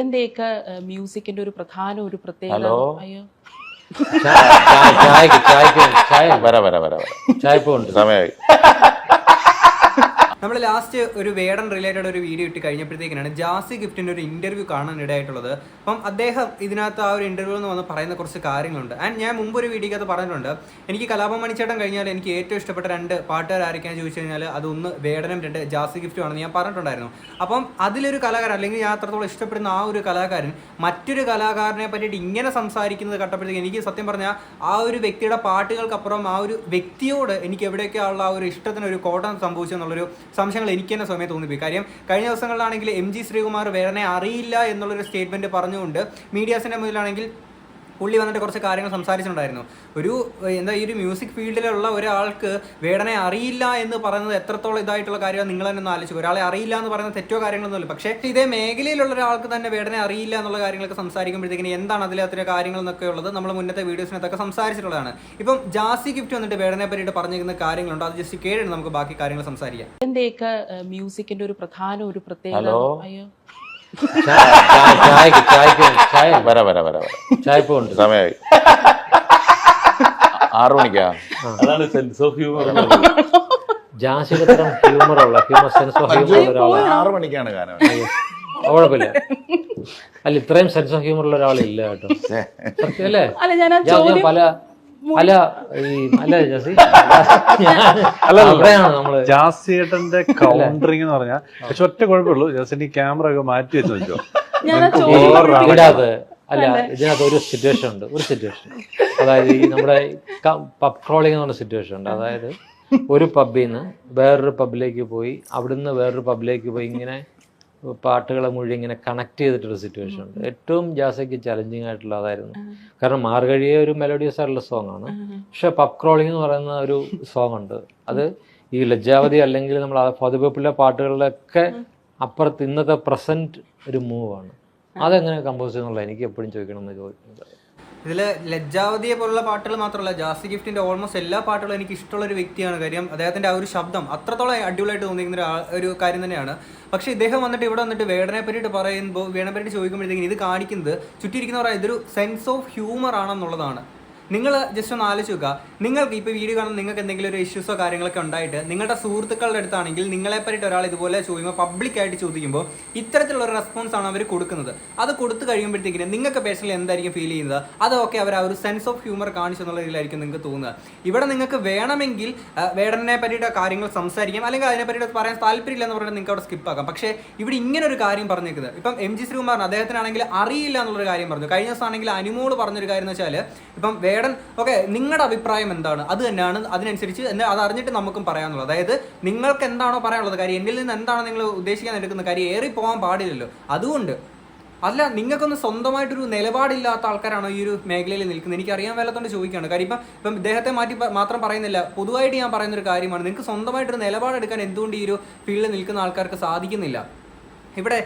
എന്റെയൊക്കെ മ്യൂസിക്കിന്റെ ഒരു പ്രധാന ഒരു പ്രത്യേകത ഹലോ? അയ്യോ. ചായ ചായ ചായ വര വര വര വര. ചായപ്പ് ഉണ്ട് സമയമായി നമ്മൾ ലാസ്റ്റ് ഒരു വേടൻ റിലേറ്റഡ് ഒരു വീഡിയോ ഇട്ട് കഴിഞ്ഞപ്പോഴത്തേക്കിനാണ് ജാസി ഗിഫ്റ്റിന്റെ ഒരു ഇന്റർവ്യൂ കാണാൻ ഇടയായിട്ടുള്ളത്. അപ്പം അദ്ദേഹം ഇതിനകത്ത് ആ ഒരു ഇന്റർവ്യൂ എന്ന് വന്ന് പറയുന്ന കുറച്ച് കാര്യങ്ങളുണ്ട്. ആൻഡ് ഞാൻ മുമ്പ് ഒരു വീഡിയോക്കകത്ത് പറഞ്ഞിട്ടുണ്ട്. എനിക്ക് കലാപം മണിച്ചേട്ടൻ കഴിഞ്ഞാൽ എനിക്ക് ഏറ്റവും ഇഷ്ടപ്പെട്ട രണ്ട് പാട്ടുകാർ ആരൊക്കെയാണ് ചോദിച്ചു കഴിഞ്ഞാൽ അതൊന്ന് വേടനം രണ്ട് ജാസി ഗിഫ്റ്റും ആണെന്ന് ഞാൻ പറഞ്ഞിട്ടുണ്ടായിരുന്നു. അപ്പം അതിലൊരു കലാകാരൻ അല്ലെങ്കിൽ ഞാൻ അത്രത്തോളം ഇഷ്ടപ്പെടുന്ന ആ ഒരു കലാകാരൻ മറ്റൊരു കലാകാരനെ പറ്റിയിട്ട് ഇങ്ങനെ സംസാരിക്കുന്നത് കട്ടപ്പോഴത്തേക്ക് എനിക്ക് സത്യം പറഞ്ഞാൽ ആ ഒരു വ്യക്തിയുടെ പാട്ടുകൾക്കപ്പുറം ആ ഒരു വ്യക്തിയോട് എനിക്ക് എവിടെയൊക്കെയുള്ള ആ ഒരു ഇഷ്ടത്തിന് ഒരു കോട്ടം സംഭവിച്ചു എന്നുള്ളൊരു സംശയങ്ങൾ എനിക്ക് തന്നെ സ്വയമേ തോന്നിപ്പോയി. കാര്യം കഴിഞ്ഞ ദിവസങ്ങളിലാണെങ്കിൽ എം ജി ശ്രീകുമാർ വേറെ അറിയില്ല എന്നുള്ളൊരു സ്റ്റേറ്റ്മെന്റ് പറഞ്ഞുകൊണ്ട് മീഡിയാസിന്റെ മുന്നിലാണെങ്കിൽ പുള്ളി വന്നിട്ട് കുറച്ച് കാര്യങ്ങൾ സംസാരിച്ചിട്ടുണ്ടായിരുന്നു. ഒരു എന്താ ഈ ഒരു മ്യൂസിക് ഫീൽഡിലുള്ള ഒരാൾക്ക് വേടനെ അറിയില്ല എന്ന് പറയുന്നത് എത്രത്തോളം ഇതായിട്ടുള്ള കാര്യമാണ് നിങ്ങൾ തന്നെ ഒന്ന് ആലോചിച്ചു ഒരാളെ അറിയില്ല എന്ന് പറയുന്ന തെറ്റോ കാര്യങ്ങളൊന്നുമില്ല പക്ഷേ ഇതേ മേഖലയിലുള്ള ഒരാൾക്ക് തന്നെ വേടനെ അറിയില്ല എന്നുള്ള കാര്യങ്ങളൊക്കെ സംസാരിക്കുമ്പോഴത്തേക്കിന് എന്താണ് അതിലത്തെ കാര്യങ്ങൾ എന്നൊക്കെ ഉള്ളത് നമ്മൾ മുന്നത്തെ വീഡിയോസിനകത്തൊക്കെ സംസാരിച്ചിട്ടുള്ളതാണ്. ഇപ്പം ജാസി ഗിഫ്റ്റ് വന്നിട്ട് വേടനെ പറ്റിയിട്ട് പറഞ്ഞിരിക്കുന്ന കാര്യങ്ങളുണ്ട്? അത് ജസ്റ്റ് കേട്ടിട്ട് നമുക്ക് ബാക്കി കാര്യങ്ങൾ സംസാരിക്കാം. എന്റെയൊക്കെ മ്യൂസിക്കിന്റെ ഒരു പ്രധാന ഒരു പ്രത്യേകത? അയ്യോ. ചായ ഉണ്ട് തരം ഹ്യൂമർ അല്ല ഇത്രയും സെൻസ് ഓഫ് ഹ്യൂമർ ഉള്ള ഒരാളില്ല കേട്ടോ അല്ലേ പല അല്ല ഈ അല്ല ജാസി. അല്ല അവിടെയാണ് നമ്മൾ? ജാസിയേട്ടന്റെ കൗണ്ടറിങ് എന്ന് പറഞ്ഞാൽ പക്ഷെ ഒറ്റ കുഴപ്പമുള്ളൂ. ജാസിന്റെ ഈ ക്യാമറ ഒക്കെ മാറ്റി വെച്ച് വെച്ചോ. ഇതിനകത്ത് അല്ല ഇതിനകത്ത് ഒരു സിറ്റുവേഷൻ ഉണ്ട്. ഒരു സിറ്റുവേഷൻ അതായത് ഈ നമ്മുടെ പബ് ക്രോളിംഗ് എന്ന് പറഞ്ഞ സിറ്റുവേഷൻ ഉണ്ട്. അതായത് ഒരു പബ്ബിൽ നിന്ന് വേറൊരു പബ്ബിലേക്ക് പോയി അവിടുന്ന് വേറൊരു പബ്ബിലേക്ക് പോയി ഇങ്ങനെ പാട്ടുകളെ മുഴുവൻ ഇങ്ങനെ കണക്ട് ചെയ്തിട്ടൊരു സിറ്റുവേഷൻ ഉണ്ട്. ഏറ്റവും ജാസയ്ക്ക് ചലഞ്ചിങ് ആയിട്ടുള്ള അതായിരുന്നു. കാരണം മാർഗഴിയെ ഒരു മെലോഡിയസ് ആയിട്ടുള്ള സോങ് ആണ്. പക്ഷെ പപ് ക്രോളിംഗ് എന്ന് പറയുന്ന ഒരു സോങ് ഉണ്ട്. അത് ഈ ലജ്ജാവതി അല്ലെങ്കിൽ നമ്മൾ പൊതുവെപ്പിലെ പാട്ടുകളിലൊക്കെ അപ്പുറത്ത് ഇന്നത്തെ പ്രസന്റ് ഒരു മൂവാണ് അതെങ്ങനെ കമ്പോസ് ചെയ്യുന്നുള്ള എനിക്ക് എപ്പോഴും ചോദിക്കണം എന്ന് ചോദിക്കുന്നത്. ഇതിൽ ലജ്ജാവതിയെ പോലുള്ള പാട്ടുകൾ മാത്രമല്ല ജാസി ഗിഫ്റ്റിന്റെ ഓൾമോസ്റ്റ് എല്ലാ പാട്ടുകളും എനിക്ക് ഇഷ്ടമുള്ള ഒരു വ്യക്തിയാണ്. കാര്യം അദ്ദേഹത്തിന്റെ ആ ഒരു ശബ്ദം അത്രത്തോളം അടിപൊളിയായിട്ട് തോന്നിക്കുന്ന ഒരു കാര്യം തന്നെയാണ്. പക്ഷേ ഇദ്ദേഹം വന്നിട്ട് ഇവിടെ വന്നിട്ട് വേടനെ പറ്റിയിട്ട് പറയുമ്പോൾ വേടനെ പറ്റി ചോദിക്കുമ്പോഴത്തേക്കും ഇത് കാണിക്കുന്നത് ചുറ്റിയിരിക്കുന്നവർ ഇതൊരു സെൻസ് ഓഫ് ഹ്യൂമർ ആണെന്നുള്ളതാണ്. നിങ്ങൾ ജസ്റ്റ് ഒന്ന് ആലോചിച്ച് നോക്കുക. നിങ്ങൾക്ക് ഇപ്പോൾ വീഡിയോ കാണുന്ന നിങ്ങൾക്ക് എന്തെങ്കിലും ഒരു ഇഷ്യൂസോ കാര്യങ്ങളൊക്കെ ഉണ്ടായിട്ട് നിങ്ങളുടെ സുഹൃത്തുക്കളുടെ അടുത്താണെങ്കിൽ നിങ്ങളെ ഒരാൾ ഇതുപോലെ ചോദിക്കുമ്പോൾ പബ്ലിക്കായിട്ട് ചോദിക്കുമ്പോൾ ഇത്തരത്തിലുള്ള ഒരു റെസ്പോൺസ് ആണ് അവർ കൊടുക്കുന്നത്. അത് കൊടുത്തു കഴിയുമ്പോഴത്തേക്കിന് നിങ്ങൾക്ക് പേഴ്സണലി എന്തായിരിക്കും ഫീൽ ചെയ്യുന്നത്? അതൊക്കെ അവർ ആ ഒരു സെൻസ് ഓഫ് ഹ്യൂമർ കാണിച്ചു എന്നുള്ള രീതിയിലായിരിക്കും നിങ്ങൾക്ക് തോന്നുക. ഇവിടെ നിങ്ങൾക്ക് വേണമെങ്കിൽ വേടനെ പറ്റിയിട്ട് കാര്യങ്ങൾ സംസാരിക്കാം. അല്ലെങ്കിൽ അതിനെ പറ്റിയിട്ട് പറയാൻ താല്പര്യമില്ല എന്ന് പറഞ്ഞാൽ നിങ്ങൾക്ക് അവിടെ സ്കിപ്പ് ആക്കാം. പക്ഷേ ഇവിടെ ഇങ്ങനെ ഒരു കാര്യം പറഞ്ഞേക്കുന്നത്. ഇപ്പം എം ജി ശ്രീകുമാറിന് അദ്ദേഹത്തിനാണെങ്കിൽ അറിയില്ല എന്നുള്ളൊരു കാര്യം പറഞ്ഞു. കഴിഞ്ഞ ദിവസം ആണെങ്കിൽ അനുമോൾ പറഞ്ഞൊരു കാര്യം എന്ന് വെച്ചാൽ ഇപ്പം വേടൻ ഓക്കെ നിങ്ങളുടെ അഭിപ്രായം എന്താണ്? അത് തന്നെയാണ് അതിനനുസരിച്ച് എന്നെ അത് അറിഞ്ഞിട്ട് നമുക്കും പറയാനുള്ളത്. അതായത് നിങ്ങൾക്ക് എന്താണോ പറയാനുള്ളത് കാര്യം എന്നിൽ നിന്ന് എന്താണ് നിങ്ങൾ ഉദ്ദേശിക്കാൻ എടുക്കുന്ന കാര്യം ഏറി പോകാൻ പാടില്ലല്ലോ. അതുകൊണ്ട് അല്ല നിങ്ങൾക്കൊന്ന് സ്വന്തമായിട്ടൊരു നിലപാടില്ലാത്ത ആൾക്കാരാണോ ഈ ഒരു മേഖലയിൽ നിൽക്കുന്നത്? എനിക്ക് അറിയാൻ വല്ലാത്തോണ്ട് ചോദിക്കുകയാണ്. കാര്യം ഇപ്പം ഇപ്പം ഇദ്ദേഹത്തെ മാറ്റി മാത്രം പറയുന്നില്ല. പൊതുവായിട്ട് ഞാൻ പറയുന്നൊരു കാര്യമാണ്. നിങ്ങൾക്ക് സ്വന്തമായിട്ടൊരു നിലപാടെടുക്കാൻ എന്തുകൊണ്ട് ഈ ഒരു ഫീൽഡിൽ നിൽക്കുന്ന ആൾക്കാർക്ക് സാധിക്കുന്നില്ല? ഇവിടെ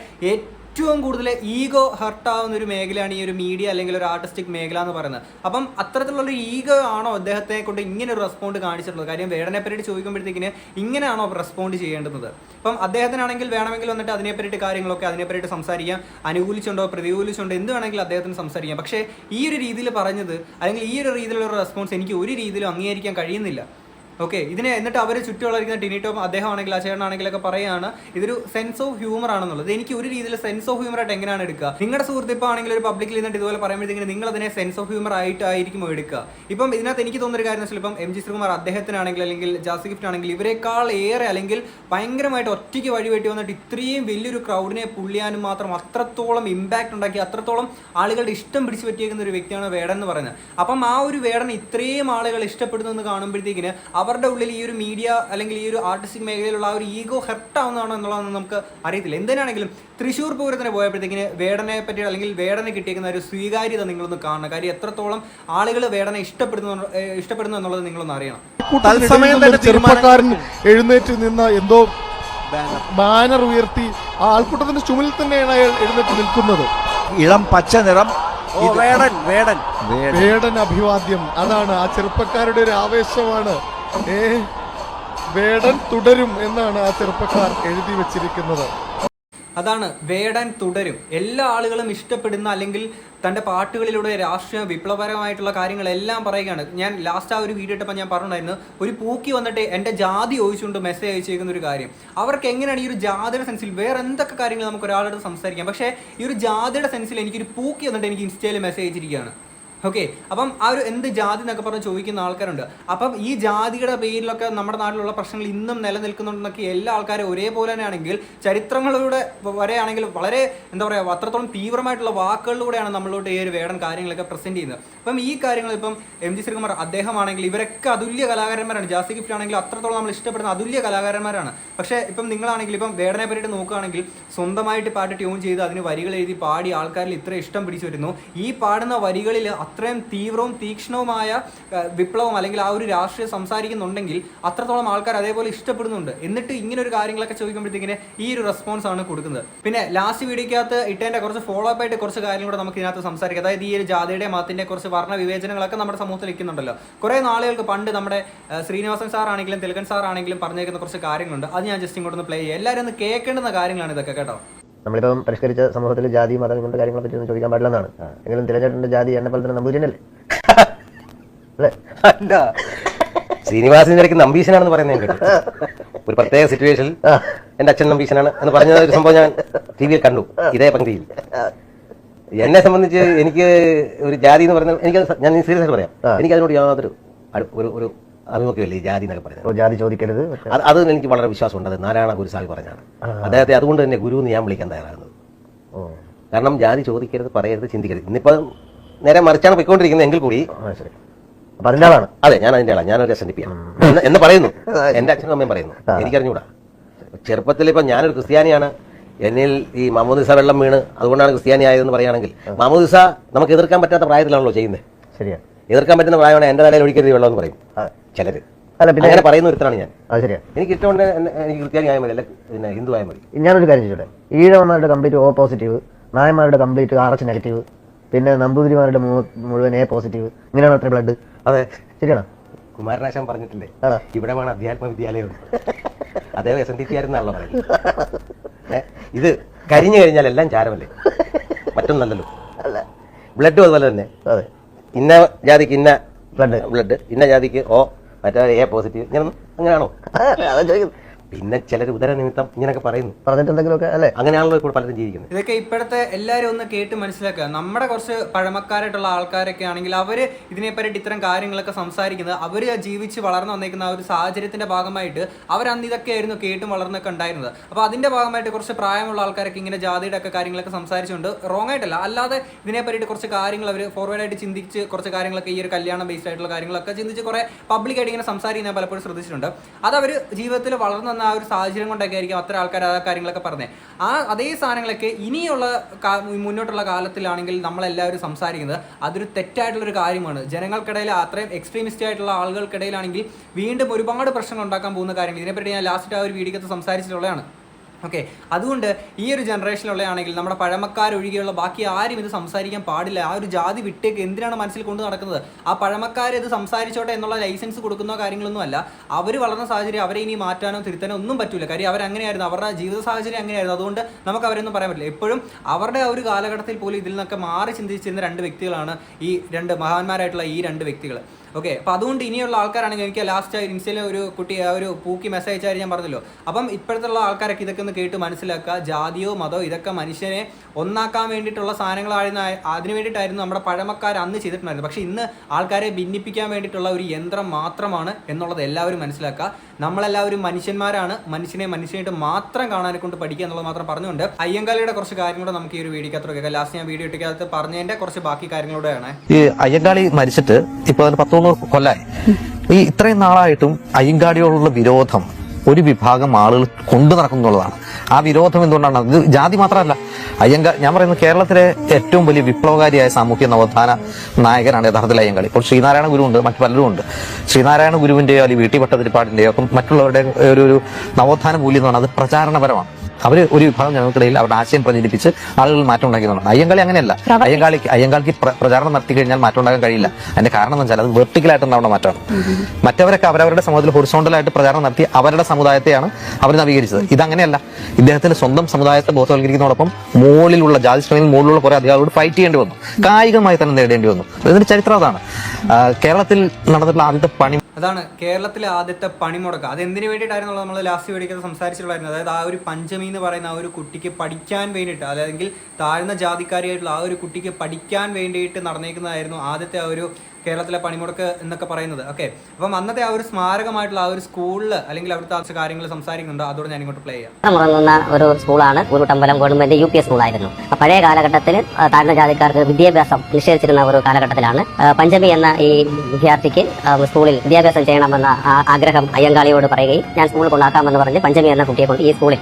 ഏറ്റവും കൂടുതൽ ഈഗോ ഹർട്ട് ആവുന്ന ഒരു മേഖലയാണ് ഈ ഒരു മീഡിയ അല്ലെങ്കിൽ ഒരു ആർട്ടിസ്റ്റിക് മേഖല എന്ന് പറയുന്നത്. അപ്പം അത്തരത്തിലുള്ള ഒരു ഈഗോ ആണോ അദ്ദേഹത്തെ കൊണ്ട് ഇങ്ങനെ ഒരു റെസ്പോണ്ട് കാണിച്ചിട്ടുള്ളത്? കാര്യം വേടനെ പറ്റിയിട്ട് ചോദിക്കുമ്പോഴത്തേക്കിന് ഇങ്ങനെയാണോ റെസ്പോണ്ട് ചെയ്യേണ്ടത് അപ്പം അദ്ദേഹത്തിനാണെങ്കിൽ വേണമെങ്കിൽ വന്നിട്ട് അതിനെ പറ്റിയിട്ട് കാര്യങ്ങളൊക്കെ അതിനെ പറ്റിയിട്ട് സംസാരിക്കാം. അനുകൂലിച്ചുണ്ടോ പ്രതികൂലിച്ചുണ്ടോ എന്ത് വേണമെങ്കിലും അദ്ദേഹത്തിന് സംസാരിക്കാം. പക്ഷേ ഈ ഒരു രീതിയിൽ പറഞ്ഞത് അല്ലെങ്കിൽ ഈ ഒരു രീതിയിലുള്ള റെസ്പോൺസ് എനിക്ക് ഒരു രീതിയിലും അംഗീകരിക്കാൻ കഴിയുന്നില്ല. ഓക്കെ ഇതിനെ എന്നിട്ട് അവർ ചുറ്റുമുള്ളരിക്കുന്ന ടോം അദ്ദേഹം ആണെങ്കിൽ ആ ചേട്ടനാണെങ്കിലൊക്കെ പറയുകയാണ് ഇതൊരു സെൻസ് ഓഫ് ഹ്യൂമർ ആണെന്നുള്ളത്. എനിക്ക് ഒരു രീതിയിൽ സെൻസ് ഓഫ് ഹ്യൂമർ ആയിട്ട് എങ്ങനെയാണ് എടുക്കുക? നിങ്ങളുടെ സുഹൃത്ത് ഇപ്പോൾ ആണെങ്കിൽ ഒരു പബ്ലിക്കിൽ നിന്നിട്ട് ഇതുപോലെ പറയുമ്പോഴത്തേക്കും നിങ്ങൾ അതിനെ സെൻസ് ഓഫ് ഹ്യൂമർ ആയിട്ടായിരിക്കുമോ എടുക്കുക? ഇപ്പം ഇതിനകത്ത് എനിക്ക് തോന്നുന്ന ഒരു കാര്യം വെച്ചാൽ ഇപ്പം എം ജി ശ്രീകുമാർ അദ്ദേഹത്തിനാണെങ്കിൽ അല്ലെങ്കിൽ ജാസി ഗിഫ്റ്റ് ആണെങ്കിൽ ഇവരെക്കാൾ ഏറെ അല്ലെങ്കിൽ ഭയങ്കരമായിട്ട് ഒറ്റയ്ക്ക് വഴി വെട്ടി വന്നിട്ട് ഇത്രയും വലിയൊരു ക്രൗഡിനെ പുള്ളിയാനും മാത്രം അത്രത്തോളം ഇമ്പാക്ട് ഉണ്ടാക്കി അത്രത്തോളം ആളുകളുടെ ഇഷ്ടം പിടിച്ചു പറ്റിയേക്കുന്ന ഒരു വ്യക്തിയാണ് വേടൻ എന്ന് പറയുന്നത്. അപ്പം ആ ഒരു വേടൻ ഇത്രയും ആളുകൾ ഇഷ്ടപ്പെടുന്നു എന്ന് കാണുമ്പോഴത്തേക്കിന് അവരുടെ ഉള്ളിൽ ഈ ഒരു മീഡിയ അല്ലെങ്കിൽ ഈ ഒരു ആർട്ടിസ്റ്റിക് മേഖലയിലുള്ള ആ ഒരു ഈഗോ ഹെർട്ട് ആവുന്നതാണോ എന്നുള്ളതൊന്നും നമുക്ക് അറിയത്തില്ല. എന്തിനാണെങ്കിലും തൃശ്ശൂർ പൂരത്തിന് പോയപ്പോഴത്തേക്കിന് വേടനെ പറ്റി അല്ലെങ്കിൽ വേടനെ കിട്ടിയിരിക്കുന്ന ഒരു സ്വീകാര്യത നിങ്ങളൊന്ന് കാണണം. കാര്യം എത്രത്തോളം ആളുകൾ വേടനെ ഇഷ്ടപ്പെടുന്നു ഇഷ്ടപ്പെടുന്നു എന്നുള്ളത് നിങ്ങളൊന്ന് അറിയണം. തത്സമയം തന്നെ ചെറുപ്പക്കാരൻ എഴുന്നേറ്റ് നിന്ന് എന്തോ ബാനർ ഉയർത്തി ആ ആൾക്കൂട്ടത്തിന്റെ ചുമലിൽ തന്നെയാണ് അയാൾ എഴുന്നേറ്റ് നിൽക്കുന്നത്. ഇളം പച്ച നിറം. വേടൻ വേടൻ. വേടൻ അഭിവാദ്യം. അതാണ് ആ ചെറുപ്പക്കാരുടെ ഒരു ആവേശമാണ്. ഏ വേടൻ തുടരും എന്നാണ് ആ ചെറുപ്പക്കാർ എഴുതി വെച്ചിരിക്കുന്നത്. അതാണ് വേടൻ തുടരും. എല്ലാ ആളുകളും ഇഷ്ടപ്പെടുന്ന അല്ലെങ്കിൽ തന്റെ പാട്ടുകളിലൂടെ രാഷ്ട്രീയ വിപ്ലവപരമായിട്ടുള്ള കാര്യങ്ങളെല്ലാം പറയുകയാണ്. ഞാൻ ലാസ്റ്റ് ആ ഒരു വീഡിയോ ഇട്ടപ്പോൾ ഞാൻ പറഞ്ഞിട്ടുണ്ടായിരുന്നു ഒരു പൂക്കി വന്നിട്ട് എന്റെ ജാതി ചോദിച്ചുകൊണ്ട് മെസ്സേജ് അയച്ചേക്കുന്ന ഒരു കാര്യം. അവർക്ക് എങ്ങനെയാണ് ഈ ഒരു ജാതിയുടെ സെൻസിൽ വേറെ എന്തൊക്കെ കാര്യങ്ങൾ നമുക്ക് ഒരാളോട് സംസാരിക്കാം? പക്ഷേ ഈ ഒരു ജാതിയുടെ സെൻസിൽ എനിക്കൊരു പൂക്കി വന്നിട്ട് എനിക്ക് ഇൻസ്റ്റയിൽ മെസ്സേജ് അയച്ചിരിക്കുകയാണ്. ഓക്കെ അപ്പം ആ ഒരു എന്ത് ജാതി എന്നൊക്കെ പറഞ്ഞ് ചോദിക്കുന്ന ആൾക്കാരുണ്ട്. അപ്പം ഈ ജാതിയുടെ പേരിലൊക്കെ നമ്മുടെ നാട്ടിലുള്ള പ്രശ്നങ്ങൾ ഇന്നും നിലനിൽക്കുന്നുണ്ടെന്നൊക്കെ എല്ലാ ആൾക്കാരും ഒരേപോലെ തന്നെയാണെങ്കിൽ ചരിത്രങ്ങളിലൂടെ വരെയാണെങ്കിൽ വളരെ എന്താ പറയുക അത്രത്തോളം തീവ്രമായിട്ടുള്ള വാക്കുകളിലൂടെയാണ് നമ്മളോട്ട് ഈ ഒരു വേടൻ കാര്യങ്ങളൊക്കെ പ്രസന്റ് ചെയ്യുന്നത്. അപ്പം ഈ കാര്യങ്ങൾ ഇപ്പം എം ജി ശ്രീകുമാർ അദ്ദേഹമാണെങ്കിൽ ഇവരൊക്കെ അതുല്യ കലാകാരന്മാരാണ്. ജാസി ഗിഫ്റ്റ് ആണെങ്കിൽ അത്രത്തോളം നമ്മൾ ഇഷ്ടപ്പെടുന്ന അതുല്യ കലാകാരന്മാരാണ്. പക്ഷേ ഇപ്പം നിങ്ങളാണെങ്കിൽ ഇപ്പം വേടനെ പറ്റിയിട്ട് നോക്കുകയാണെങ്കിൽ സ്വന്തമായിട്ട് പാട്ട് ട്യൂൺ ചെയ്ത് അതിന് വരികൾ എഴുതി പാടി ആൾക്കാരിൽ ഇത്ര ഇഷ്ടം പിടിച്ചു വരുന്നു. ഈ പാടുന്ന വരികളിൽ അത്രയും തീവ്രവും തീക്ഷ്ണവുമായ വിപ്ലവം അല്ലെങ്കിൽ ആ ഒരു രാഷ്ട്രീയം സംസാരിക്കുന്നുണ്ടെങ്കിൽ അത്രത്തോളം ആൾക്കാർ അതേപോലെ ഇഷ്ടപ്പെടുന്നുണ്ട്. എന്നിട്ട് ഇങ്ങനെ ഒരു കാര്യങ്ങളൊക്കെ ചോദിക്കുമ്പോഴത്തേക്കിന് ഈ ഒരു റെസ്പോൺസ് ആണ് കൊടുക്കുന്നത്. പിന്നെ ലാസ്റ്റ് വീഡിയോക്കകത്ത് ഇട്ടേന്റെ കുറച്ച് ഫോളോ അപ്പ് ആയിട്ട് കുറച്ച് കാര്യങ്ങൾ കൂടെ നമുക്ക് ഇതിനകത്ത് സംസാരിക്കാം. അതായത് ഈ ഒരു ജാതിയുടെ മതത്തിന്റെ കുറച്ച് വർണ വിവേചനങ്ങളൊക്കെ നമ്മുടെ സമൂഹത്തിൽ നിൽക്കുന്നുണ്ടല്ലോ. കുറേ നാളുകൾക്ക് പണ്ട് നമ്മുടെ ശ്രീനിവാസൻ സാറാണെങ്കിലും തിലകൻ സാർ ആണെങ്കിലും പറഞ്ഞേക്കുന്ന കുറച്ച് കാര്യങ്ങളുണ്ട്. അത് ഞാൻ ജസ്റ്റ് ഇങ്ങോട്ടൊന്ന് പ്ലേ ചെയ്യാം. എല്ലാവരും ഒന്ന് കേൾക്കേണ്ടുന്ന കാര്യങ്ങളാണ് ഇതൊക്കെ കേട്ടോ. നമ്മളിപ്പം പരിഷ്കരിച്ച സമൂഹത്തിൽ ജാതി മതം ഇങ്ങനത്തെ കാര്യങ്ങളെ പറ്റി ഒന്നും ചോദിക്കാൻ പാടില്ലെന്നാണ്. എങ്കിലും തിരഞ്ഞെടുപ്പിന്റെ ജാതി എന്നെ പോലെ തന്നെ അല്ലേ? അല്ല ശ്രീനിവാസിന്റെ ഇടയ്ക്ക് നമ്പീശനാണെന്ന് പറയുന്നത് ഞാൻ കേട്ടു. ഒരു പ്രത്യേക സിറ്റുവേഷനിൽ എന്റെ അച്ഛൻ നമ്പീശനാണ് എന്ന് പറഞ്ഞ ഒരു സംഭവം ഞാൻ ടി വിയിൽ കണ്ടു. ഇതേ പങ്ക്തിയിൽ എന്നെ സംബന്ധിച്ച് എനിക്ക് ഒരു ജാതി എന്ന് പറയുന്നത് എനിക്ക് ഞാൻ സീരിയസ് ആയിട്ട് പറയാം. എനിക്ക് അതിനോട് യാതൊരു ഒരു ഒരു അഭിമുഖ്യമല്ലേ ജാതി എന്നൊക്കെ പറയുന്നത് ജാതി ചോദിക്കരുത്. അത് എനിക്ക് വളരെ വിശ്വാസമുണ്ട്. അത് നാരായണ ഗുരുസ്വാമി പറഞ്ഞാണ് അദ്ദേഹത്തെ അതുകൊണ്ട് തന്നെ ഗുരു എന്ന് ഞാൻ വിളിക്കാൻ തയ്യാറാകുന്നത് കാരണം ജാതി ചോദിക്കരുത് പറയരുത് ചിന്തിക്കരുത്. ഇന്നിപ്പോൾ നേരെ മറിച്ചാണ് പോയിക്കൊണ്ടിരിക്കുന്നത് എങ്കിൽ കൂടി അതിന്റെ ആളാണ്? അതെ ഞാൻ അതിന്റെ ആളാണ്. ഞാനൊരു എസ് എൻ ഡി പി ആണ് എന്ന് പറയുന്നു. എന്റെ അച്ഛനും അമ്മയും പറയുന്നു. എനിക്കറിഞ്ഞൂടാ. ചെറുപ്പത്തിൽ ഇപ്പൊ ഞാനൊരു ക്രിസ്ത്യാനിയാണ്. എന്നിൽ ഈ മഹമ്മദ് ഇസ വെള്ളം വീണ്. അതുകൊണ്ടാണ് ക്രിസ്ത്യാനി ആയതെന്ന് പറയുകയാണെങ്കിൽ മഹമ്മദ് ഇസ നമുക്ക് എതിർക്കാൻ പറ്റാത്ത പ്രായത്തിലാണല്ലോ ചെയ്യുന്നത്. ശരിയാ. എതിർക്കാൻ പറ്റുന്ന പ്രായമാണ് എന്റെ തലയിൽ ഒഴിക്കരുത് വെള്ളം എന്ന് പറയും. ചിലര്. അല്ല പിന്നെ അങ്ങനെ പറയുന്ന ഒരുത്തരാണ് ഞാൻ. അത് ശരിയാ. എനിക്ക് ഇഷ്ടമുണ്ട് എനിക്ക് ക്രിസ്ത്യാനി ന്യായം മതി അല്ല പിന്നെ ഹിന്ദു ആയ മതി. ഞാനൊരു കാര്യം ചോദിച്ചോട്ടെ? ഈഴവന്മാരുടെ കംപ്ലീറ്റ് ഓ പോസിറ്റീവ് നായന്മാരുടെ കംപ്ലീറ്റ് ആർ എച്ച് നെഗറ്റീവ് പിന്നെ നമ്പൂതിരിമാരുടെ മുഴുവൻ എ പോസിറ്റീവ് ഇങ്ങനെയാണ് അത്ര ബ്ലഡ് അതെ. ശരിയാണ്? കുമാരനാശാൻ പറഞ്ഞിട്ടില്ലേ? ഇവിടെ വേണം അധ്യാത്മ വിദ്യാലയം അദ്ദേഹം എസ് എൻ ഡി പി ആയിരുന്നാണല്ലോ പറയുന്നത് ഇത് കരിഞ്ഞു കഴിഞ്ഞാൽ എല്ലാം ചാരമല്ലേ? മറ്റൊന്നല്ലല്ലോ ബ്ലഡും അതുപോലെ തന്നെ. അതെ. ഇന്ന ജാതിക്ക് ഇന്ന ബ്ലഡ് ബ്ലഡ് ഇന്ന ജാതിക്ക് ഓ മറ്റേ എ പോസിറ്റീവ് ഇങ്ങനെ അങ്ങനെയാണോ? അതാ ചോദിക്കുന്നത്. പിന്നെ ചിലർ ഉദര നിമിത്തം ഇങ്ങനെയൊക്കെ പറയുന്നു. പറഞ്ഞിട്ട് എന്തെങ്കിലുമൊക്കെ അല്ലേ? അങ്ങനെയാണല്ലോ ഇപ്പോൾ പലരും ജീവിക്കുന്നത്. ഇതൊക്കെ ഇപ്പോഴത്തെ എല്ലാവരും ഒന്ന് കേട്ട് മനസ്സിലാക്കുക. നമ്മുടെ കുറച്ച് പഴമക്കാരായിട്ടുള്ള ആൾക്കാരൊക്കെ ആണെങ്കിൽ അവർ ഇതിനെപ്പറ്റി ഇത്തരം കാര്യങ്ങളൊക്കെ സംസാരിക്കുന്നത് അവർ ജീവിച്ച് വളർന്നു വന്നേക്കുന്ന ആ ഒരു സാഹചര്യത്തിന്റെ ഭാഗമായിട്ട് അവർ അന്ന് ഇതൊക്കെയായിരുന്നു കേട്ടും വളർന്നൊക്കെ ഉണ്ടായിരുന്നത്. അപ്പോൾ അതിന്റെ ഭാഗമായിട്ട് കുറച്ച് പ്രായമുള്ള ആൾക്കാരൊക്കെ ഇങ്ങനെ ജാതിയുടെ ഒക്കെ കാര്യങ്ങളൊക്കെ സംസാരിച്ചുകൊണ്ട് റോങ് ആയിട്ടല്ല. അല്ലാതെ ഇതിനെപ്പറ്റി പറ്റിയിട്ട് കുറച്ച് കാര്യങ്ങൾ അവർ ഫോർവേഡായിട്ട് ചിന്തിച്ച് കുറച്ച് കാര്യങ്ങളൊക്കെ ഈ ഒരു കല്യാണം ബേസ്ഡ് ആയിട്ടുള്ള കാര്യങ്ങളൊക്കെ ചിന്തിച്ച് കുറെ പബ്ലിക്കായിട്ട് ഇങ്ങനെ സംസാരിക്കുന്ന പലപ്പോഴും ശ്രദ്ധിച്ചിട്ടുണ്ട്. അത് അവർ ജീവിതത്തിൽ വളർന്നു വന്ന ആ ഒരു സാഹചര്യം കൊണ്ടൊക്കെ ആയിരിക്കും അത്ര ആൾക്കാർ ആ കാര്യങ്ങളൊക്കെ പറഞ്ഞത്. ആ അതേ സാധനങ്ങളൊക്കെ ഇനിയുള്ള മുന്നോട്ടുള്ള കാലത്തിലാണെങ്കിൽ നമ്മളെല്ലാവരും സംസാരിക്കുന്നത് അതൊരു തെറ്റായിട്ടുള്ള ഒരു കാര്യമാണ്. ജനങ്ങൾക്കിടയിൽ അത്രയും എക്സ്ട്രീമിസ്റ്റ് ആയിട്ടുള്ള ആളുകൾക്കിടയിലാണെങ്കിൽ വീണ്ടും ഒരുപാട് പ്രശ്നങ്ങൾ ഉണ്ടാക്കാൻ പോകുന്ന കാര്യങ്ങൾ ഇതിനെപ്പറ്റി ഞാൻ ലാസ്റ്റ് ആ ഒരു വീഡിയോക്കകത്ത് സംസാരിച്ചിട്ടുള്ളതാണ്. ഓക്കെ അതുകൊണ്ട് ഈ ഒരു ജനറേഷനിലുള്ളയാണെങ്കിൽ നമ്മുടെ പഴമക്കാരൊഴികെയുള്ള ബാക്കി ആരും ഇത് സംസാരിക്കാൻ പാടില്ല. ആ ഒരു ജാതി വിട്ടേക്ക് എന്തിനാണ് മനസ്സിൽ കൊണ്ട് നടക്കുന്നത്? ആ പഴമക്കാർ ഇത് സംസാരിച്ചോട്ടെ എന്നുള്ള ലൈസൻസ് കൊടുക്കുന്ന കാര്യങ്ങളൊന്നും അല്ല. അവർ വളർന്ന സാഹചര്യം അവരെ ഇനി മാറ്റാനോ തിരുത്താനോ ഒന്നും പറ്റില്ല കാര്യം അവരങ്ങനെയായിരുന്നു. അവരുടെ ജീവിത സാഹചര്യം അങ്ങനെയായിരുന്നു. അതുകൊണ്ട് നമുക്ക് അവരൊന്നും പറയാൻ പറ്റില്ല. എപ്പോഴും അവരുടെ ഒരു കാലഘട്ടത്തിൽ പോലും ഇതിൽ നിന്നൊക്കെ മാറി ചിന്തിച്ചിരുന്ന രണ്ട് വ്യക്തികളാണ് ഈ രണ്ട് മഹാന്മാരായിട്ടുള്ള ഈ രണ്ട് വ്യക്തികൾ ഓക്കെ അപ്പോൾ അതുകൊണ്ട് ഇനിയുള്ള ആൾക്കാരാണെങ്കിൽ എനിക്ക് ലാസ്റ്റ് ഇൻസ്റ്റയിൽ ഒരു കുട്ടി ആ ഒരു പൂക്കി മെസ്സേജ് അയച്ചാൽ ഞാൻ പറഞ്ഞല്ലോ. അപ്പം ഇപ്പോഴത്തുള്ള ആൾക്കാരൊക്കെ ഇതൊക്കെ ഒന്ന് കേട്ട് മനസ്സിലാക്കുക. ജാതിയോ മതോ ഇതൊക്കെ മനുഷ്യനെ ഒന്നാക്കാൻ വേണ്ടിയിട്ടുള്ള സാധനങ്ങളായിരുന്നു അതിന് വേണ്ടിയിട്ടായിരുന്നു നമ്മുടെ പഴമക്കാർ അന്ന് ചെയ്തിട്ടുണ്ടായിരുന്നു പക്ഷേ ഇന്ന് ആൾക്കാരെ ഭിന്നിപ്പിക്കാൻ വേണ്ടിയിട്ടുള്ള ഒരു യന്ത്രം മാത്രമാണ് എന്നുള്ളത് എല്ലാവരും മനസ്സിലാക്കുക. നമ്മളെല്ലാവരും മനുഷ്യന്മാരാണ്. മനുഷ്യനെ മനുഷ്യനായിട്ട് മാത്രം കാണാനെ കൊണ്ട് പഠിക്കുക എന്നുള്ളത് മാത്രം പറഞ്ഞുകൊണ്ട് അയ്യങ്കാളിയുടെ കുറച്ച് കാര്യങ്ങളോട് നമുക്ക് ഈ ഒരു വീഡിയോ കേൾക്കാം ലാസ്റ്റ് ഞാൻ വീഡിയോ ഇട്ടിക്കകത്ത് പറഞ്ഞതിന്റെ കുറച്ച് ബാക്കി കാര്യങ്ങളോടെയാണ് ഈ അയ്യങ്കാളി മരിച്ചിട്ട് ഇപ്പൊ അതിന് തൊണ്ണൂറ് കൊല്ലായി. ഈ ഇത്രയും നാളായിട്ടും അയ്യങ്കാടിയോടുള്ള വിരോധം ഒരു വിഭാഗം ആളുകൾ കൊണ്ടു നടക്കുന്നുള്ളതാണ്. ആ വിരോധം എന്തുകൊണ്ടാണ്? ഇത് ജാതി മാത്രമല്ല. അയ്യങ്ക ഞാൻ പറയുന്നത് കേരളത്തിലെ ഏറ്റവും വലിയ വിപ്ലവകാരിയായ സാമൂഹ്യ നവോത്ഥാന നായകനാണ് യഥാർത്ഥത്തിൽ അയ്യങ്കാളി. ഇപ്പോൾ ശ്രീനാരായണ ഉണ്ട് മറ്റു പലരും ഉണ്ട്. ശ്രീനാരായണ ഗുരുവിന്റെയോ അല്ലെങ്കിൽ വീട്ടി ഭട്ടതിരിപ്പാടിന്റെയോ മറ്റുള്ളവരുടെ ഒരു ഒരു നവോത്ഥാന മൂല്യം എന്ന് പറഞ്ഞാൽ അത് പ്രചാരണപരമാണ്. അവർ ഒരു വിഭാഗം ജനങ്ങൾക്കിടയിൽ അവരുടെ ആശയം പ്രചരിപ്പിച്ച് ആളുകൾ മാറ്റം ഉണ്ടാക്കിയതാണ് അയ്യങ്കാളി അങ്ങനെയല്ല. അയ്യങ്കാളിക്ക് അയ്യങ്കാളിക്ക് പ്രചാരണം നടത്തി കഴിഞ്ഞാൽ മാറ്റം ഉണ്ടാക്കാൻ കഴിയില്ല. അതിന്റെ കാരണം എന്ന് വെച്ചാൽ അത് വെർട്ടിക്കലായിട്ട് ഉണ്ടാവുന്ന മാറ്റമാണ്. മറ്റവരൊക്കെ അവരവരുടെ സമൂഹത്തിൽ ഹൊറിസോണ്ടലായിട്ട് പ്രചാരണം നടത്തി അവരുടെ സമുദായത്തെയാണ് അവർ നവീകരിച്ചത്. ഇതങ്ങനെയല്ല. ഇദ്ദേഹത്തിന് സ്വന്തം സമുദായത്തെ ബോധവൽക്കരിക്കുന്നതോടൊപ്പം മുകളിലുള്ള ജാതി ശ്രേണിയിൽ മുകളിലുള്ള കുറെ അധികാരികളോട് ഫൈറ്റ് ചെയ്യേണ്ടി വന്നു. കായികമായി തന്നെ നേടേണ്ടി വന്നു. ഇതിന്റെ ചരിത്രം അതാണ്. കേരളത്തിൽ നടന്നിട്ടുള്ള ആദ്യത്തെ പണി അതാണ് കേരളത്തിലെ ആദ്യത്തെ പണിമുടക്ക്. അത് എന്തിനു വേണ്ടിയിട്ടായിരുന്നു നമ്മൾ ലാസ്റ്റ് വീഡിയോക്ക് സംസാരിച്ചിട്ടുള്ളായിരുന്നു. അതായത് ആ ഒരു പഞ്ചമി എന്ന് പറയുന്ന ആ ഒരു കുട്ടിക്ക് പഠിക്കാൻ വേണ്ടിയിട്ട് അല്ലെങ്കിൽ താഴ്ന്ന ജാതിക്കാരിയായിട്ടുള്ള ആ ഒരു കുട്ടിക്ക് പഠിക്കാൻ വേണ്ടിയിട്ട് നടന്നേക്കുന്നതായിരുന്നു ആദ്യത്തെ ആ ഒരു കേരളത്തിലെ പണിമുടക്ക് എന്നൊക്കെ പറയുന്നത്. ഓക്കെ അപ്പം അന്നത്തെ ആ ഒരു സ്മാരകമായിട്ടുള്ള ആ ഒരു സ്കൂളിൽ അല്ലെങ്കിൽ അവിടുത്തെ ആ കാര്യങ്ങൾ സംസാരിക്കുന്നുണ്ട്? അതോടെ ഞാൻ ഇങ്ങോട്ട് പ്ലേ ചെയ്യാം. മുറങ്ങുന്ന ഒരു സ്കൂളാണ് Uruttambalam government U P S സ്കൂളായിരുന്നു പഴയ കാലഘട്ടത്തിൽ താഴ്ന്ന ജാതിക്കാർക്ക് വിദ്യാഭ്യാസം നിഷേധിച്ചിരുന്ന ഒരു കാലഘട്ടത്തിലാണ്. പഞ്ചമി എന്ന ഈ വിദ്യാർത്ഥിക്ക് സ്കൂളിൽ വിദ്യാഭ്യാസം ചെയ്യണമെന്ന ആഗ്രഹം അയ്യങ്കാളിയോട് പറയുകയും ഞാൻ സ്കൂളിൽ കൊണ്ടാക്കാമെന്ന് പറഞ്ഞ് പഞ്ചമി എന്ന കുട്ടിയെ കൊണ്ട് ഈ സ്കൂളിൽ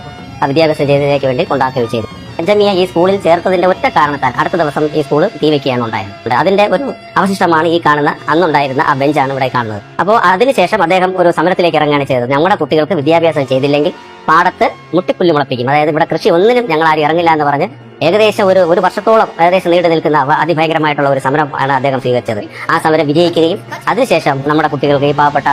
വിദ്യാഭ്യാസം ചെയ്തതിലേക്ക് വേണ്ടി കൊണ്ടാക്കുകയും ചെയ്തു. പഞ്ചമിയെ ഈ സ്കൂളിൽ ചേർത്തതിന്റെ ഒറ്റ കാരണത്താൽ അടുത്ത ദിവസം ഈ സ്കൂൾ തീ വെക്കുകയാണ് ഉണ്ടായത് അതിന്റെ ഒരു അവശിഷ്ടമാണ് ഈ കാണുന്ന അന്നുണ്ടായിരുന്ന ആ ബെഞ്ചാണ് ഇവിടെ കാണുന്നത്. അപ്പോൾ അതിനുശേഷം അദ്ദേഹം ഒരു സമരത്തിലേക്ക് ഇറങ്ങുകയാണ് ചെയ്തത്. ഞങ്ങളുടെ കുട്ടികൾക്ക് വിദ്യാഭ്യാസം ചെയ്തില്ലെങ്കിൽ പാടത്ത് മുട്ടിപ്പുല്ല് മുളപ്പിക്കും. അതായത് ഇവിടെ കൃഷി ഒന്നിനും ഞങ്ങൾ ആരും ഇറങ്ങില്ല എന്ന് പറഞ്ഞ് ഏകദേശം ഒരു ഒരു വർഷത്തോളം ഏകദേശം നീണ്ടു നിൽക്കുന്ന അതിഭയങ്കരമായിട്ടുള്ള ഒരു സമരം ആണ് അദ്ദേഹം സ്വീകരിച്ചത്. ആ സമരം വിജയിക്കുകയും അതിനുശേഷം നമ്മുടെ കുട്ടികൾക്ക് ഈ പാവപ്പെട്ട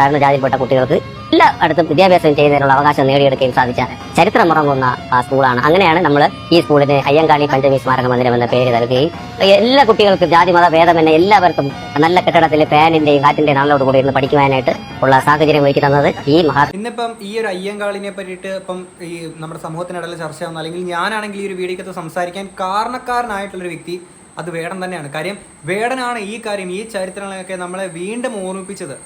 താഴ്ന്ന ജാതിയിൽപ്പെട്ട കുട്ടികൾക്ക് എല്ലായിടത്തും വിദ്യാഭ്യാസം ചെയ്യുന്നതിനുള്ള അവകാശം നേടിയെടുക്കുകയും സാധിച്ച ചരിത്രമുറങ്ങുന്ന ആ സ്കൂളാണ്. അങ്ങനെയാണ് നമ്മൾ ഈ സ്കൂളിന് അയ്യങ്കാളി പഞ്ചമി സ്മാരക മന്ദിരം എന്ന പേര് നൽകുകയും എല്ലാ കുട്ടികൾക്കും ജാതി മത ഭേദമെന്നെ എല്ലാവർക്കും നല്ല കെട്ടിടത്തിൽ ഫാനിന്റെയും കാറ്റിന്റെയും നാളോട് കൂടി ഇരുന്ന് പഠിക്കുവാനായിട്ട് ഉള്ള സാഹചര്യം ഒരുക്കി തന്നത് ഈ മഹാ ഇന്നിപ്പം ഈ ഒരു അയ്യങ്കാളിനെ പറ്റിയിട്ട് ഇപ്പം ഈ നമ്മുടെ സമൂഹത്തിനിടയിൽ ചർച്ച ചെയ്യുന്ന അല്ലെങ്കിൽ ഞാനാണെങ്കിൽ ഈ ഒരു വീഡിയോക്കകത്ത് സംസാരിക്കാൻ കാരണക്കാരനായിട്ടുള്ള ഒരു വ്യക്തി അത് വേടൻ തന്നെയാണ്. കാര്യം വേടനാണ് ഈ കാര്യം ഈ ചരിത്രങ്ങളൊക്കെ നമ്മളെ വീണ്ടും ഓർമ്മിപ്പിച്ചത്.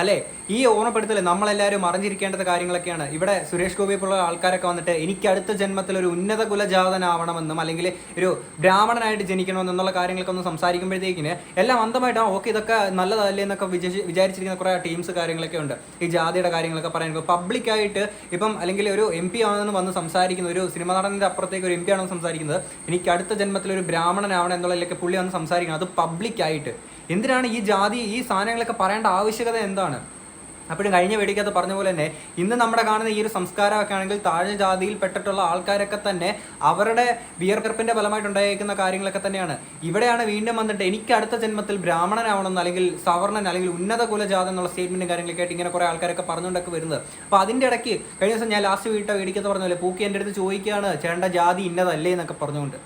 അല്ലേ? ഈ ഓർമ്മപ്പെടുത്തൽ നമ്മളെല്ലാവരും അറിഞ്ഞിരിക്കേണ്ടത് കാര്യങ്ങളൊക്കെയാണ്. ഇവിടെ സുരേഷ് ഗോപി പോലുള്ള ആൾക്കാരൊക്കെ വന്നിട്ട് എനിക്ക് അടുത്ത ജന്മത്തിൽ ഒരു ഉന്നത കുലജാതനാവണമെന്നും അല്ലെങ്കിൽ ഒരു ബ്രാഹ്മണനായിട്ട് ജനിക്കണമെന്നുള്ള കാര്യങ്ങളൊക്കെ ഒന്ന് സംസാരിക്കുമ്പോഴത്തേക്കിന് എല്ലാം അന്തമായിട്ട് ആ ഓക്കെ ഇതൊക്കെ നല്ലതല്ലേ എന്നൊക്കെ വിചാരിച്ച് വിചാരിച്ചിരിക്കുന്ന കുറേ ടീംസ് കാര്യങ്ങളൊക്കെ ഉണ്ട്. ഈ ജാതിയുടെ കാര്യങ്ങളൊക്കെ പറയുന്നത് പബ്ലിക്കായിട്ട് ഇപ്പം അല്ലെങ്കിൽ ഒരു എം പി ആണെന്ന് വന്ന് സംസാരിക്കുന്ന ഒരു സിനിമ നടന്റെ അപ്പുറത്തേക്ക് ഒരു എം പി ആണെന്ന് സംസാരിക്കുന്നത് എനിക്ക് അടുത്ത ജന്മത്തിൽ ഒരു ബ്രാഹ്മണനാവണം എന്നുള്ളതിലൊക്കെ പുള്ളി വന്ന് സംസാരിക്കുന്നത് അത് പബ്ലിക്കായിട്ട്. എന്തിനാണ് ഈ ജാതി ഈ സാധനങ്ങളൊക്കെ പറയേണ്ട ആവശ്യകത എന്താണ്? അപ്പോഴും കഴിഞ്ഞ വേടിക്കകത്ത് പറഞ്ഞ പോലെ തന്നെ ഇന്ന് നമ്മുടെ കാണുന്ന ഈ ഒരു സംസ്കാരമൊക്കെ ആണെങ്കിൽ ജാതിയിൽ പെട്ടിട്ടുള്ള ആൾക്കാരൊക്കെ തന്നെ അവരുടെ വിയർക്കെറുപ്പിന്റെ ഫലമായിട്ട് ഉണ്ടായേക്കുന്ന കാര്യങ്ങളൊക്കെ തന്നെയാണ്. ഇവിടെയാണ് വീണ്ടും വന്നിട്ട് എനിക്ക് അടുത്ത ജന്മത്തിൽ ബ്രാഹ്മണനാവണം അല്ലെങ്കിൽ സവർണൻ അല്ലെങ്കിൽ ഉന്നത കുലജാത എന്നുള്ള സ്റ്റേറ്റ്മെന്റും കാര്യങ്ങളൊക്കെ ആയിട്ട് ഇങ്ങനെ കുറെ ആൾക്കാരൊക്കെ പറഞ്ഞുകൊണ്ടൊക്കെ വരുന്നത്. അപ്പോൾ അതിന്റെ ഇടയ്ക്ക് കഴിഞ്ഞ ദിവസം ഞാൻ ലാസ്റ്റ് വീട്ടിൽ വേടിക്കത്ത് പറഞ്ഞ പോലെ പൂക്കി എന്റെ അടുത്ത് ചോദിക്കുകയാണ് ചേട്ടന്റെ ജാതി ഇന്നതല്ലേ എന്നൊക്കെ പറഞ്ഞുകൊണ്ട്.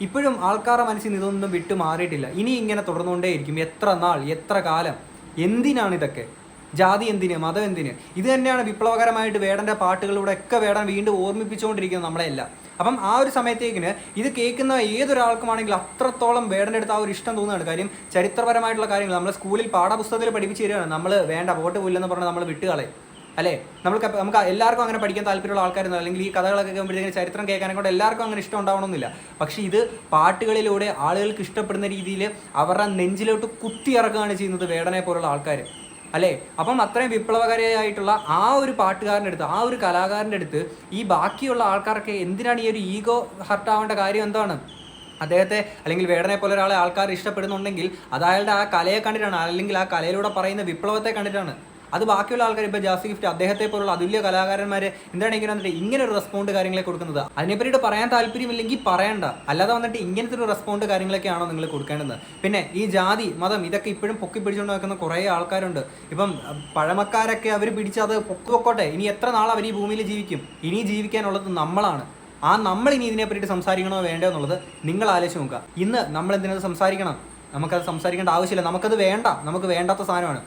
ഇപ്പോഴും ആൾക്കാരുടെ മനസ്സിൽ ഇതൊന്നും വിട്ടു മാറിയിട്ടില്ല. ഇനി ഇങ്ങനെ തുടർന്നുകൊണ്ടേയിരിക്കും. എത്ര നാൾ എത്ര കാലം? എന്തിനാണ് ഇതൊക്കെ? ജാതി എന്തിന്? മതം എന്തിന്? ഇത് തന്നെയാണ് വിപ്ലവകരമായിട്ട് വേടന്റെ പാട്ടുകളിലൂടെ ഒക്കെ വേടൻ വീണ്ടും ഓർമ്മിപ്പിച്ചുകൊണ്ടിരിക്കുന്നത് നമ്മളെല്ലാം അപ്പം ആ ഒരു സമയത്തേക്കിന് ഇത് കേൾക്കുന്ന ഏതൊരാൾക്കുമാണെങ്കിൽ അത്രത്തോളം വേടന്റെ അടുത്ത് ആ ഒരു ഇഷ്ടം തോന്നുകയാണ്. കാര്യം ചരിത്രപരമായിട്ടുള്ള കാര്യങ്ങൾ. നമ്മൾ സ്കൂളിൽ പാഠപുസ്തകത്തിൽ പഠിപ്പിച്ചു തരികയാണ്. നമ്മൾ വേണ്ട വോട്ട് പോലെന്ന് പറഞ്ഞാൽ നമ്മൾ വിട്ടുകളയും. അല്ലേ? നമുക്ക് നമുക്ക് എല്ലാവർക്കും അങ്ങനെ പഠിക്കാൻ താല്പര്യമുള്ള ആൾക്കാരൊന്നും അല്ലെങ്കിൽ ഈ കഥകളൊക്കെ കേൾക്കുമ്പോഴത്തേക്കും ചരിത്രം കേൾക്കാനെ കൊണ്ട് എല്ലാവർക്കും അങ്ങനെ ഇഷ്ടം ഉണ്ടാവണമെന്നില്ല. പക്ഷേ ഇത് പാട്ടുകളിലൂടെ ആളുകൾക്ക് ഇഷ്ടപ്പെടുന്ന രീതിയിൽ അവരുടെ നെഞ്ചിലോട്ട് കുത്തി ഇറക്കുകയാണ് ചെയ്യുന്നത് വേടനെ പോലുള്ള ആൾക്കാർ. അല്ലേ? അപ്പം അത്രയും വിപ്ലവകരമായിട്ടുള്ള ആ ഒരു പാട്ടുകാരന്റെ അടുത്ത് ആ ഒരു കലാകാരന്റെ അടുത്ത് ഈ ബാക്കിയുള്ള ആൾക്കാരൊക്കെ എന്തിനാണ് ഈ ഒരു ഈഗോ ഹർട്ടാവേണ്ട കാര്യം എന്താണ്? അദ്ദേഹത്തെ അല്ലെങ്കിൽ വേടനെ പോലെ ഒരാളെ ആൾക്കാർ ഇഷ്ടപ്പെടുന്നുണ്ടെങ്കിൽ അത് അയാളുടെ ആ കലയെ കണ്ടിട്ടാണ് അല്ലെങ്കിൽ ആ കലയിലൂടെ പറയുന്ന വിപ്ലവത്തെ കണ്ടിട്ടാണ്. അത് ബാക്കിയുള്ള ആൾക്കാർ ഇപ്പോൾ ജാസി ഗിഫ്റ്റ് അദ്ദേഹത്തെ പോലുള്ള അതുല്യ കലാകാരന്മാരെ എന്താണ് ഇങ്ങനെ വന്നിട്ട് ഇങ്ങനെ ഒരു റെസ്പോണ്ട് കാര്യങ്ങളെ കൊടുക്കുന്നത്? അതിനെപ്പറ്റിയിട്ട് പറയാൻ താല്പര്യമില്ലെങ്കിൽ പറയണ്ട. അല്ലാതെ വന്നിട്ട് ഇങ്ങനത്തെ ഒരു റെസ്പോണ്ട് കാര്യങ്ങളൊക്കെയാണോ നിങ്ങൾ കൊടുക്കേണ്ടത്? പിന്നെ ഈ ജാതി മതം ഇതൊക്കെ ഇപ്പോഴും പൊക്കി പിടിച്ചുകൊണ്ട് നടക്കുന്ന കുറേ ആൾക്കാരുണ്ട്. ഇപ്പം പഴമക്കാരൊക്കെ അവർ പിടിച്ച് അത് പൊക്കി പൊക്കോട്ടെ. ഇനി എത്ര നാൾ അവർ ഈ ഭൂമിയിൽ ജീവിക്കും? ഇനി ജീവിക്കാനുള്ളത് നമ്മളാണ്. ആ നമ്മൾ ഇനി ഇതിനെ പറ്റിയിട്ട് സംസാരിക്കണോ വേണ്ടോ എന്നുള്ളത് നിങ്ങൾ ആലോചിച്ച് നോക്കുക. ഇന്ന് നമ്മൾ എന്തിനത് സംസാരിക്കണം? നമുക്കത് സംസാരിക്കേണ്ട ആവശ്യമില്ല. നമുക്കത് വേണ്ട. നമുക്ക് വേണ്ടാത്ത സാധനമാണ്.